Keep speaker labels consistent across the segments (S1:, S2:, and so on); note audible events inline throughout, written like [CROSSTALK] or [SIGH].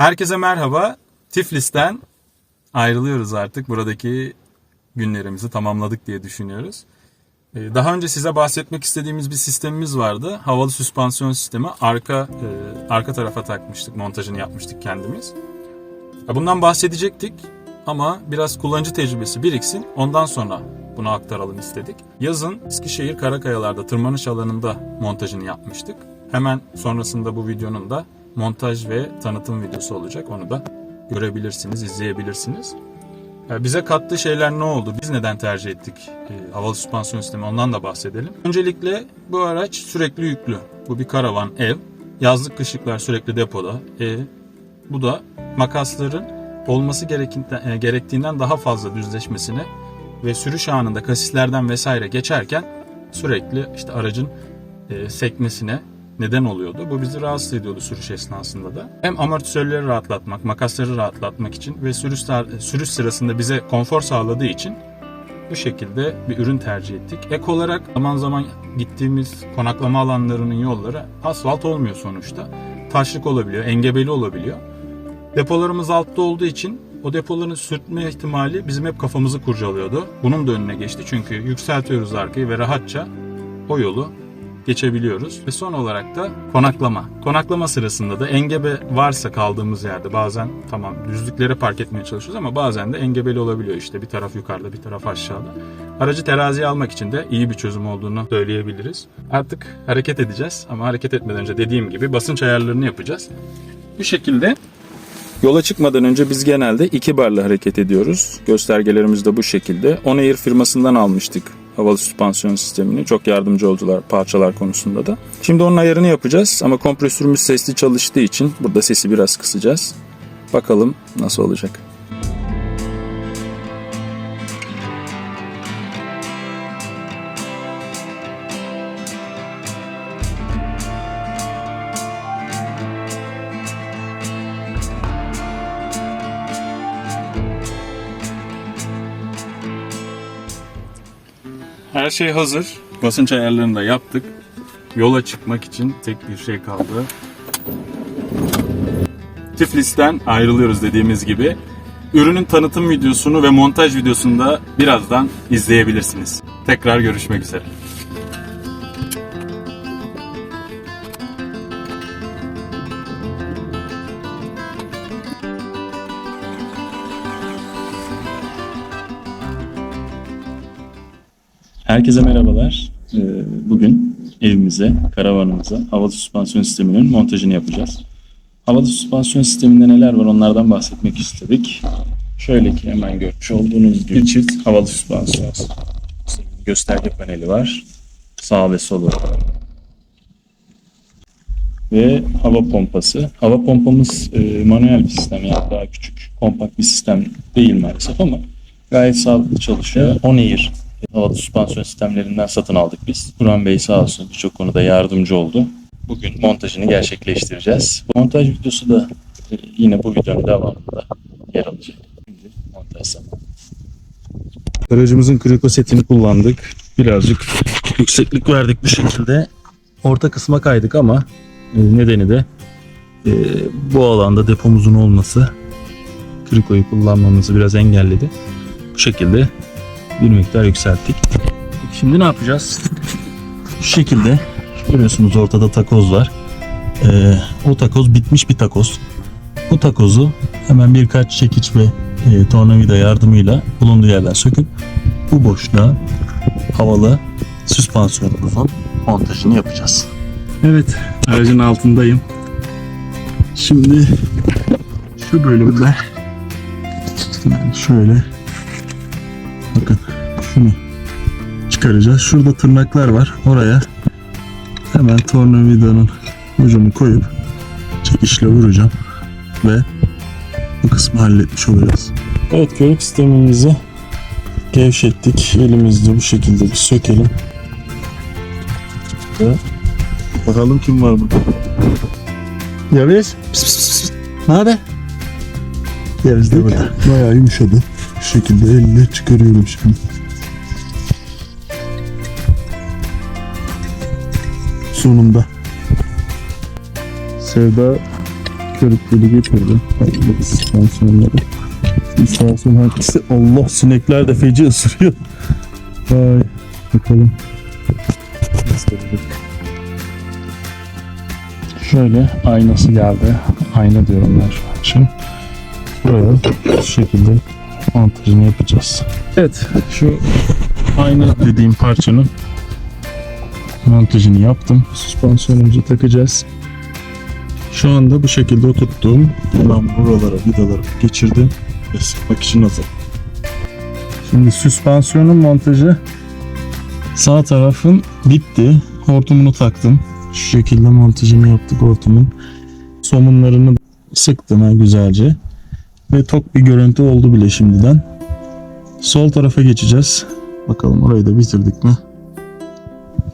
S1: Herkese merhaba. Tiflis'ten ayrılıyoruz artık. Buradaki günlerimizi tamamladık diye düşünüyoruz. Ee, Daha önce size bahsetmek istediğimiz bir sistemimiz vardı. Havalı süspansiyon sistemi. Arka e, arka tarafa takmıştık, montajını yapmıştık kendimiz. Bundan bahsedecektik ama biraz kullanıcı tecrübesi biriksin. Ondan sonra bunu aktaralım istedik. Yazın Eskişehir Karakayalar'da tırmanış alanında montajını yapmıştık. Hemen sonrasında bu videonun da montaj ve tanıtım videosu olacak. Onu da görebilirsiniz, izleyebilirsiniz. Ya Bize kattığı şeyler ne oldu? Biz neden tercih ettik e, havalı süspansiyon sistemi? Ondan da bahsedelim. Öncelikle bu araç sürekli yüklü. Bu bir karavan ev. Yazlık kışlıklar sürekli depoda. E, bu da makasların olması e, gerektiğinden daha fazla düzleşmesine ve sürüş anında kasislerden vesaire geçerken sürekli işte aracın e, sekmesine neden oluyordu. Bu bizi rahatsız ediyordu sürüş esnasında da. Hem amortisörleri rahatlatmak, makasları rahatlatmak için ve sürüş, sürüş sırasında bize konfor sağladığı için bu şekilde bir ürün tercih ettik. Ek olarak zaman zaman gittiğimiz konaklama alanlarının yolları asfalt olmuyor sonuçta. Taşlık olabiliyor, engebeli olabiliyor. Depolarımız altta olduğu için o depoların sürtme ihtimali bizim hep kafamızı kurcalıyordu. Bunun da önüne geçti çünkü yükseltiyoruz arkayı ve rahatça o yolu geçebiliyoruz. Ve son olarak da konaklama. Konaklama sırasında da engebe varsa kaldığımız yerde bazen tamam düzlüklere park etmeye çalışıyoruz ama bazen de engebeli olabiliyor işte bir taraf yukarıda bir taraf aşağıda. Aracı teraziye almak için de iyi bir çözüm olduğunu söyleyebiliriz. Artık hareket edeceğiz ama hareket etmeden önce dediğim gibi basınç ayarlarını yapacağız. Bu şekilde Yola çıkmadan önce biz genelde iki barla hareket ediyoruz. Göstergelerimiz de bu şekilde. Onair firmasından almıştık havalı süspansiyon sistemini. Çok yardımcı oldular parçalar konusunda da. Şimdi onun ayarını yapacağız ama kompresörümüz sesli çalıştığı için burada sesi biraz kısacağız. Bakalım nasıl olacak. Her şey hazır. Basınç ayarlarını da yaptık. Yola çıkmak için tek bir şey kaldı. Tiflis'ten ayrılıyoruz dediğimiz gibi. Ürünün tanıtım videosunu ve montaj videosunu da birazdan izleyebilirsiniz. Tekrar görüşmek üzere. Herkese merhabalar. Ee, Bugün evimize, karavanımıza havalı süspansiyon sisteminin montajını yapacağız. Havalı süspansiyon sisteminde neler var onlardan bahsetmek istedik. Şöyle ki hemen görmüş olduğunuz gibi bir çift havalı süspansiyon gösterge paneli var. Sağ ve sol olarak. Ve hava pompası. Hava pompamız e, manuel bir sistem yani daha küçük, kompakt bir sistem değil maalesef ama gayet sağlıklı çalışıyor. Onair havalı süspansiyon sistemlerinden satın aldık biz. Turan Bey sağ olsun birçok konuda yardımcı oldu. Bugün montajını gerçekleştireceğiz. Montaj videosu da e, yine bu videonun devamında yer alacak. Şimdi montaj zamanı. Aracımızın kriko setini kullandık. Birazcık yükseklik verdik bu şekilde. Orta kısma kaydık ama e, nedeni de e, bu alanda depomuzun olması krikoyu kullanmamızı biraz engelledi. Bu şekilde bir miktar yükselttik. Şimdi ne yapacağız? Şu şekilde görüyorsunuz ortada takoz var. Ee, o takoz bitmiş bir takoz. Bu takozu hemen birkaç çekiç ve e, tornavida yardımıyla bulunduğu yerden söküp bu boşluğa havalı süspansiyonumuzun montajını yapacağız. Evet aracın altındayım. Şimdi şu bölümde şöyle Bakın şunu çıkaracağız. Şurada tırnaklar var. Oraya hemen tornavidanın ucunu koyup çekişle vuracağım ve bu kısmı halletmiş olacağız. Evet körük sistemimizi gevşettik. Elimizde bu şekilde bir sökelim. Ve bakalım kim var burada. Pıs. Ne haber? Yaviz de burada.
S2: Bayağı yumuşadı. Bu şekilde elle çıkarıyorum şimdi. Sonunda. Sevda körükleri getirdim. Süspansiyonları. Süspansiyon hangisi? Allah sinekler de feci ısırıyor. Ay bakalım. Şöyle aynası geldi. Ayna diyorum ben şu an için. Buraya şu şekilde montajını yapacağız. Evet şu ayna [LAUGHS] dediğim parçanın montajını yaptım. Süspansiyonumuzu takacağız. Şu anda bu şekilde oturttum. Ben buralara vidaları geçirdim ve sıkmak için hazır. Şimdi süspansiyonun montajı sağ tarafın bitti. Hortumunu taktım. Şu şekilde montajını yaptık hortumun. Somunlarını sıktım ha güzelce. Ve tok bir görüntü oldu bile şimdiden. Sol tarafa geçeceğiz. Bakalım orayı da bitirdik mi?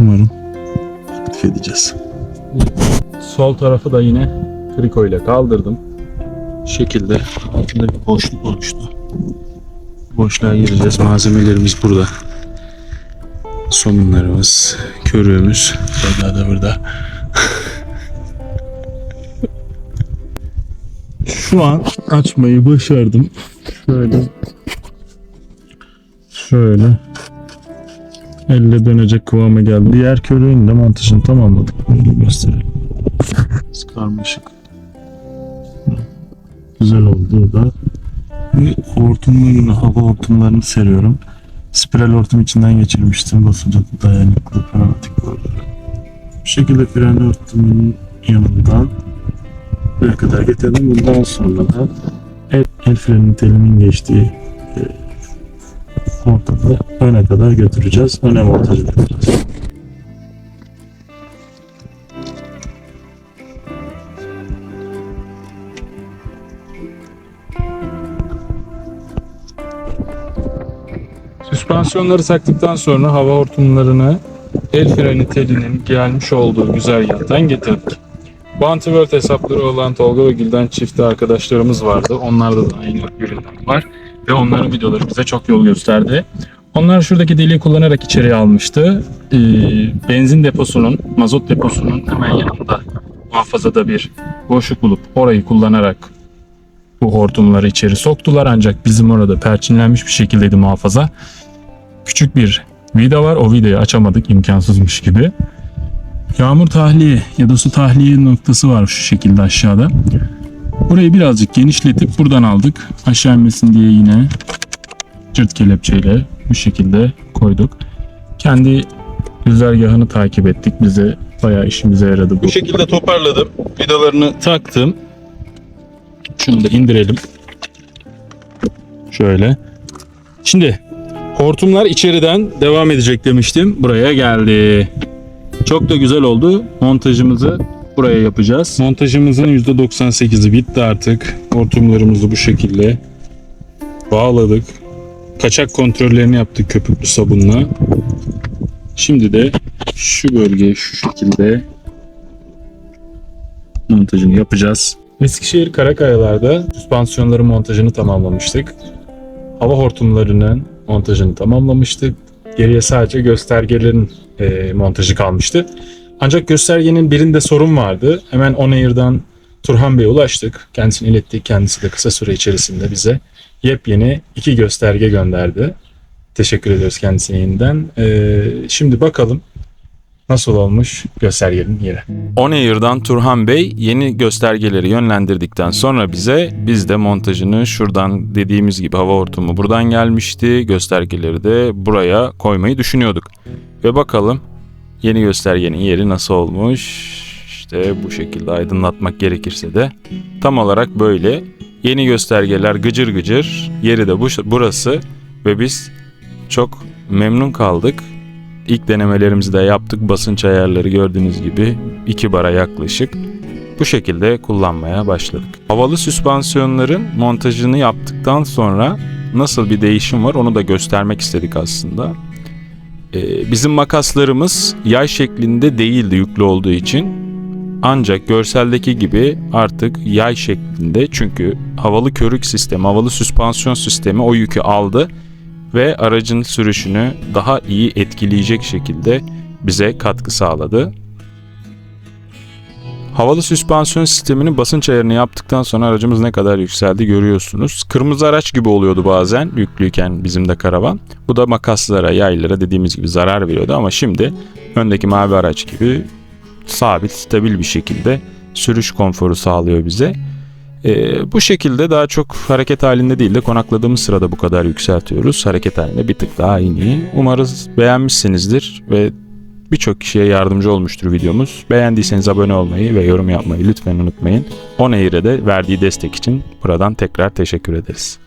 S2: Umarım aktif edeceğiz.
S1: Sol tarafı da yine kriko ile kaldırdım. Şekilde altında bir boşluk oluştu. Boşluğa gireceğiz. Malzemelerimiz burada. Somunlarımız, körüğümüz.
S2: Burada da burada. Şu an açmayı başardım. Şöyle. Şöyle. Elle dönecek kıvama geldi. Diğer körüğün de montajını tamamladık. Böyle gösterelim. Biraz Karmaşık. Güzel oldu da. Ve hortumlarını, hava hortumlarını seriyorum. Spiral hortum içinden geçirmiştim. Basınca da dayanıklı, pneumatik. Bu şekilde fren hortumunun yanından buraya kadar getirdim. Bundan sonra da el, el frenin telinin geçtiği e, ortada öne kadar götüreceğiz. Öne montaj edeceğiz.
S1: Süspansiyonları taktıktan sonra hava hortumlarını el freni telinin gelmiş olduğu güzergahtan getirdik. Bounty World hesapları olan Tolga ve Gülden çifti arkadaşlarımız vardı. Onlarda da aynı ürünler var. Ve onların videoları bize çok yol gösterdi. Onlar şuradaki deliği kullanarak içeriye almıştı. Ee, benzin deposunun, mazot deposunun hemen yanında muhafazada bir boşluk bulup orayı kullanarak bu hortumları içeri soktular. Ancak bizim orada perçinlenmiş bir şekildeydi muhafaza. Küçük bir vida var. O vidayı açamadık imkansızmış gibi. Yağmur tahliye ya da su tahliye noktası var şu şekilde aşağıda. Burayı birazcık genişletip buradan aldık. Aşağı inmesin diye yine cırt kelepçeyle bu şekilde koyduk. Kendi güzergahını takip ettik. Bize bayağı işimize yaradı bu. Bu şekilde toparladım. Vidalarını taktım. Şunu da indirelim. Şöyle. Şimdi hortumlar içeriden devam edecek demiştim. Buraya geldi. Çok da güzel oldu. Montajımızı buraya yapacağız. Montajımızın %98'i bitti artık. Hortumlarımızı bu şekilde bağladık. Kaçak kontrollerini yaptık köpüklü sabunla. Şimdi de şu bölgeye şu şekilde montajını yapacağız. Eskişehir Karakayalar'da süspansiyonların montajını tamamlamıştık. Hava hortumlarının montajını tamamlamıştık. Geriye sadece göstergelerin e, montajı kalmıştı. Ancak göstergenin birinde sorun vardı. Hemen Onair'dan Turhan Bey'e ulaştık. Kendisini ilettik. Kendisi de kısa süre içerisinde bize yepyeni iki gösterge gönderdi. Teşekkür ediyoruz kendisine yeniden. E, şimdi bakalım nasıl olmuş göstergenin yeri.
S3: Onair'dan Turhan Bey yeni göstergeleri yönlendirdikten sonra bize biz de montajını şuradan dediğimiz gibi hava hortumu buradan gelmişti. Göstergeleri de buraya koymayı düşünüyorduk. Ve bakalım yeni göstergenin yeri nasıl olmuş. İşte bu şekilde aydınlatmak gerekirse de tam olarak böyle. Yeni göstergeler gıcır gıcır. Yeri de bu, burası ve biz çok memnun kaldık. İlk denemelerimizi de yaptık. Basınç ayarları gördüğünüz gibi 2 bara yaklaşık. Bu şekilde kullanmaya başladık. Havalı süspansiyonların montajını yaptıktan sonra nasıl bir değişim var onu da göstermek istedik aslında. Ee, bizim makaslarımız yay şeklinde değildi yüklü olduğu için. Ancak görseldeki gibi artık yay şeklinde çünkü havalı körük sistemi, havalı süspansiyon sistemi o yükü aldı ve aracın sürüşünü daha iyi etkileyecek şekilde bize katkı sağladı. Havalı süspansiyon sisteminin basınç ayarını yaptıktan sonra aracımız ne kadar yükseldi görüyorsunuz. Kırmızı araç gibi oluyordu bazen yüklüyken bizim de karavan. Bu da makaslara, yaylara dediğimiz gibi zarar veriyordu ama şimdi öndeki mavi araç gibi sabit, stabil bir şekilde sürüş konforu sağlıyor bize. E, bu şekilde daha çok hareket halinde değil de konakladığımız sırada bu kadar yükseltiyoruz. Hareket halinde bir tık daha iyi. Umarız beğenmişsinizdir ve birçok kişiye yardımcı olmuştur videomuz. Beğendiyseniz abone olmayı ve yorum yapmayı lütfen unutmayın. Oneir'e de verdiği destek için buradan tekrar teşekkür ederiz.